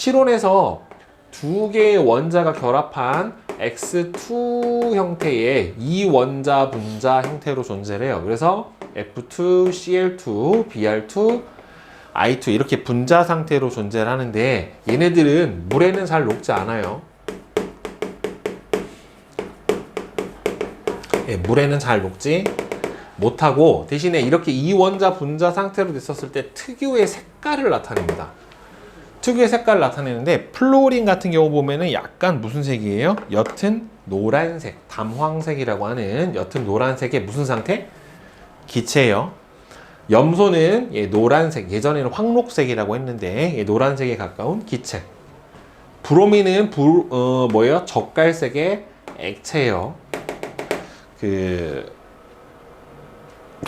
실온에서 두 개의 원자가 결합한 X2 형태의 이원자 분자 형태로 존재를 해요. 그래서 F2, Cl2, Br2, I2 이렇게 분자 상태로 존재를 하는데 얘네들은 물에는 잘 녹지 않아요. 예, 물에는 잘 녹지 못하고 대신에 이렇게 이원자 분자 상태로 됐었을 때 특유의 색깔을 나타냅니다. 특유의 색깔을 나타내는데 플로린 같은 경우 보면은 약간 무슨 색이에요? 옅은 노란색, 담황색이라고 하는 옅은 노란색의 무슨 상태? 기체예요. 염소는 예, 노란색, 예전에는 황록색이라고 했는데 예, 노란색에 가까운 기체. 브로민은 불, 어, 뭐예요? 젓갈색의 액체예요. 그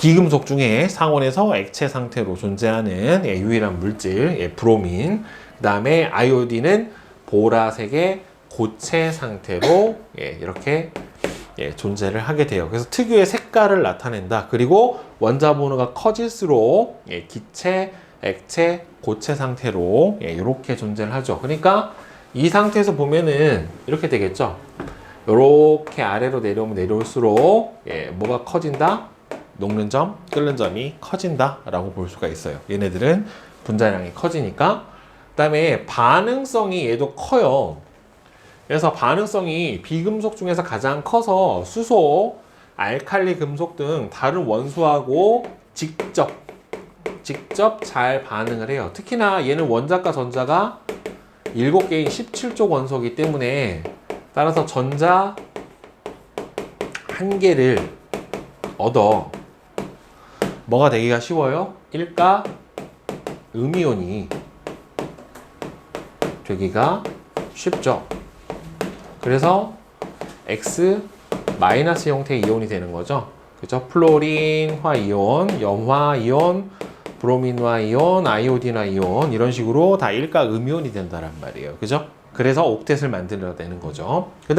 비금속 중에 상온에서 액체 상태로 존재하는 예, 유일한 물질 예, 브로민. 그 다음에 아이오딘은 보라색의 고체 상태로 예, 이렇게 예, 존재를 하게 돼요. 그래서 특유의 색깔을 나타낸다. 그리고 원자 번호가 커질수록 예, 기체, 액체, 고체 상태로 예, 이렇게 존재를 하죠. 그러니까 이 상태에서 보면은 이렇게 되겠죠. 이렇게 아래로 내려오면 내려올수록 예, 뭐가 커진다? 녹는 점, 끓는 점이 커진다라고 볼 수가 있어요. 얘네들은 분자량이 커지니까. 그 다음에 반응성이 얘도 커요. 그래서 반응성이 비금속 중에서 가장 커서 수소, 알칼리 금속 등 다른 원소하고 직접 직접 잘 반응을 해요. 특히나 얘는 원자과 전자가 7개인 17족 원소이기 때문에 따라서 전자 한 개를 얻어 뭐가 되기가 쉬워요? 1가 음이온이 되기가 쉽죠. 그래서 X 마이너스 형태의 이온이 되는 거죠. 그죠? 플로린화 이온, 염화 이온, 브로민화 이온, 아이오딘화 이온 이런 식으로 다 1가 음이온이 된다란 말이에요. 그죠? 그래서 옥텟을 만들어내는 거죠. 그다음